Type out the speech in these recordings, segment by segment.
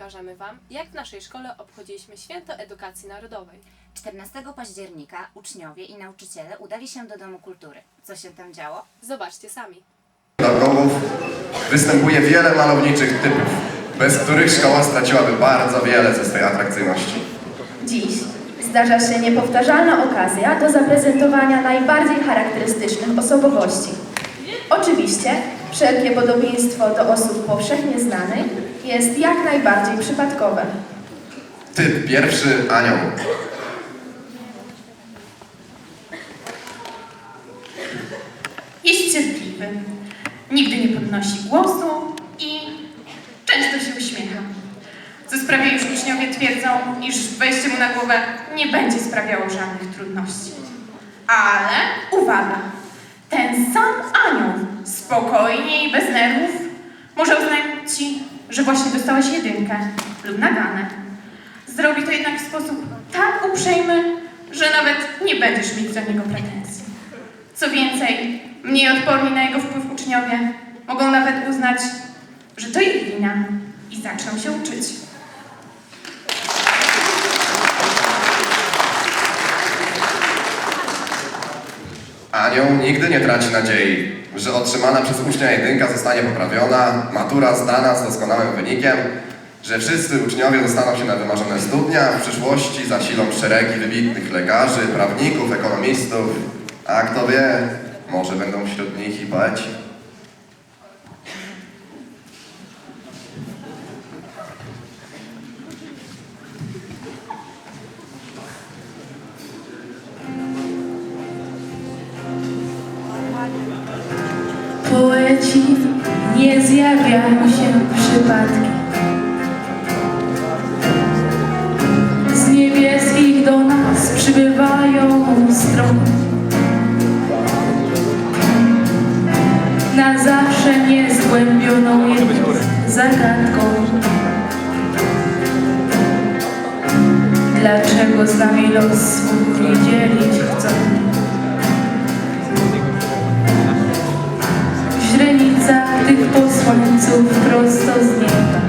pokażemy Wam, jak w naszej szkole obchodziliśmy Święto Edukacji Narodowej. 14 października uczniowie i nauczyciele udali się do Domu Kultury. Co się tam działo? Zobaczcie sami. Pedagogów występuje wiele malowniczych typów, bez których szkoła straciłaby bardzo wiele ze swojej atrakcyjności. Dziś zdarza się niepowtarzalna okazja do zaprezentowania najbardziej charakterystycznych osobowości. Oczywiście wszelkie podobieństwo do osób powszechnie znanych jest jak najbardziej przypadkowe. Typ pierwszy anioł. Jest cierpliwy, nigdy nie podnosi głosu i często się uśmiecha. Co sprawia, iż uczniowie twierdzą, iż wejście mu na głowę nie będzie sprawiało żadnych trudności. Ale uwaga! Ten sam spokojnie i bez nerwów, może oznajmić ci, że właśnie dostałeś jedynkę lub naganę. Zrobi to jednak w sposób tak uprzejmy, że nawet nie będziesz mieć do niego pretensji. Co więcej, mniej odporni na jego wpływ uczniowie mogą nawet uznać, że to ich wina i zaczną się uczyć. Anioł nigdy nie traci nadziei, że otrzymana przez ucznia jedynka zostanie poprawiona, matura zdana z doskonałym wynikiem, że wszyscy uczniowie dostaną się na wymarzone studnia, w przyszłości zasilą szeregi wybitnych lekarzy, prawników, ekonomistów, a kto wie, może będą wśród nich i. Poeci zjawiają się przypadkiem. Z niebieskich do nas przybywają stron. Na zawsze niezgłębioną jest zagadką. Dlaczego z nami los swój nie dzielić свалил просто с неба.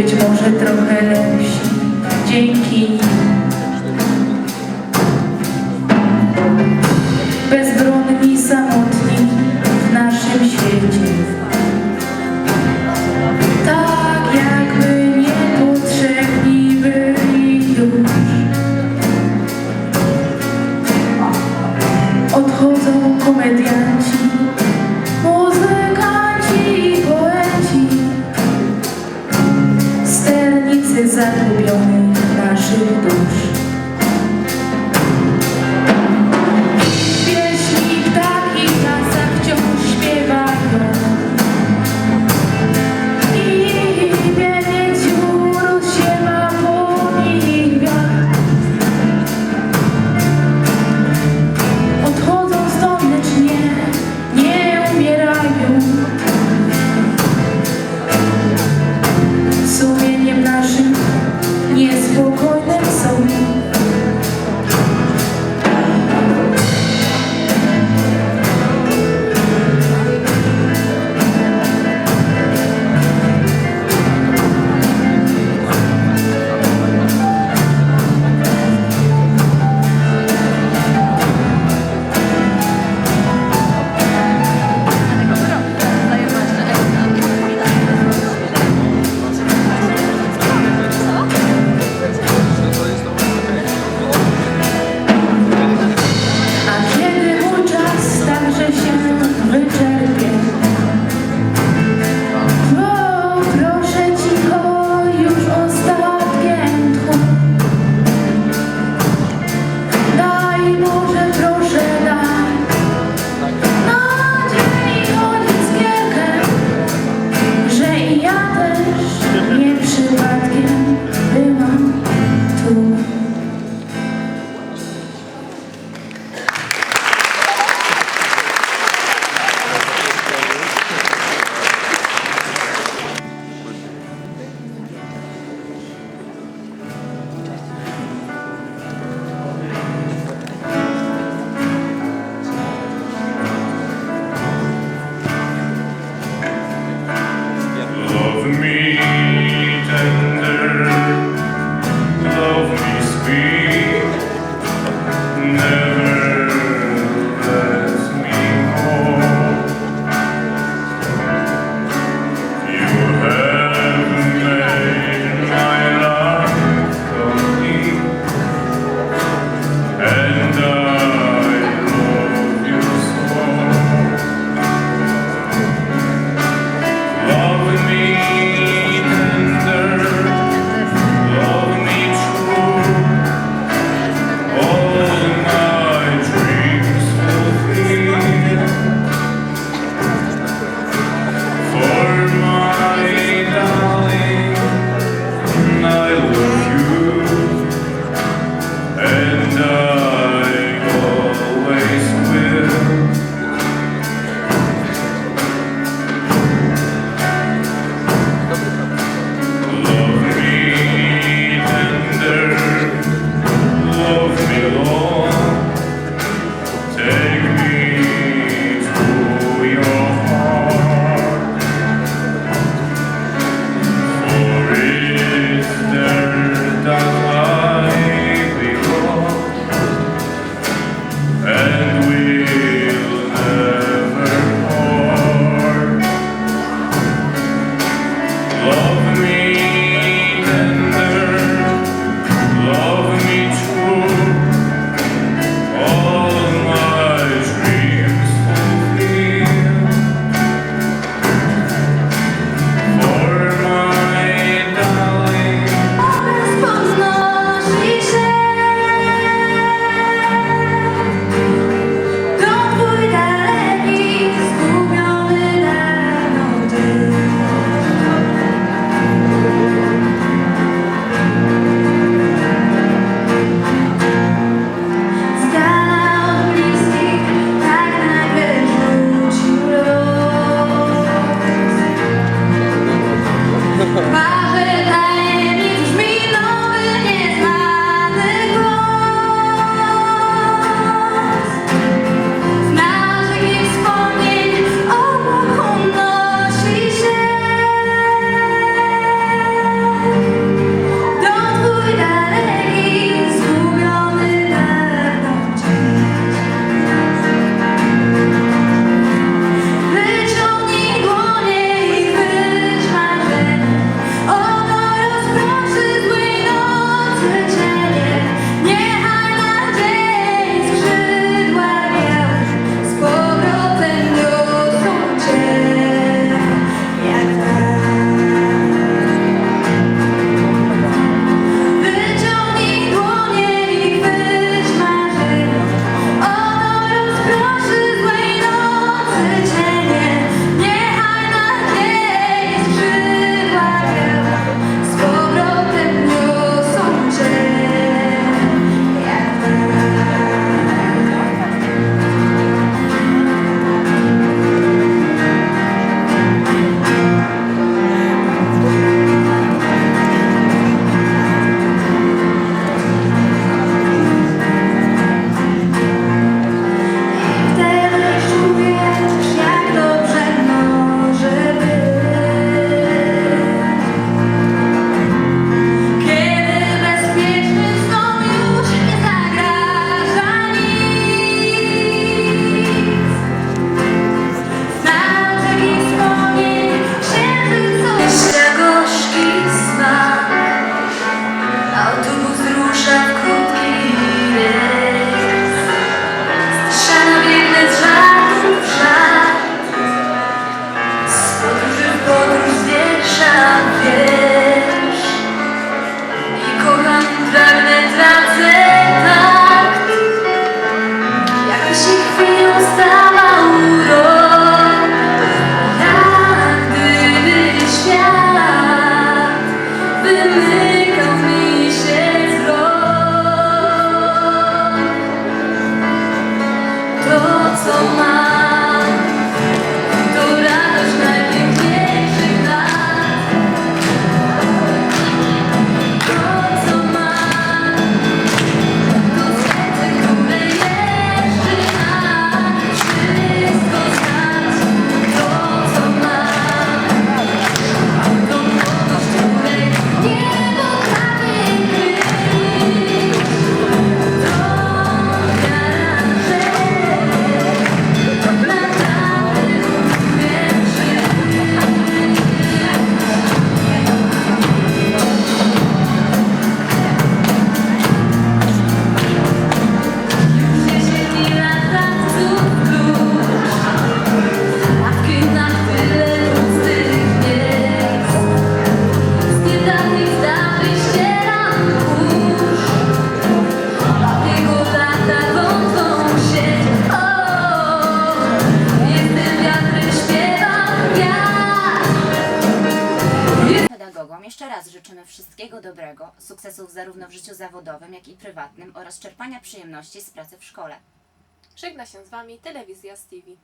Być może trochę dzięki nim. bezbronni, samotni w naszym świecie. Tak jakby niepotrzebni byli już. Odchodzą komedianci, zarówno w życiu zawodowym, jak i prywatnym oraz czerpania przyjemności z pracy w szkole. Żegna się z Wami Telewizja z.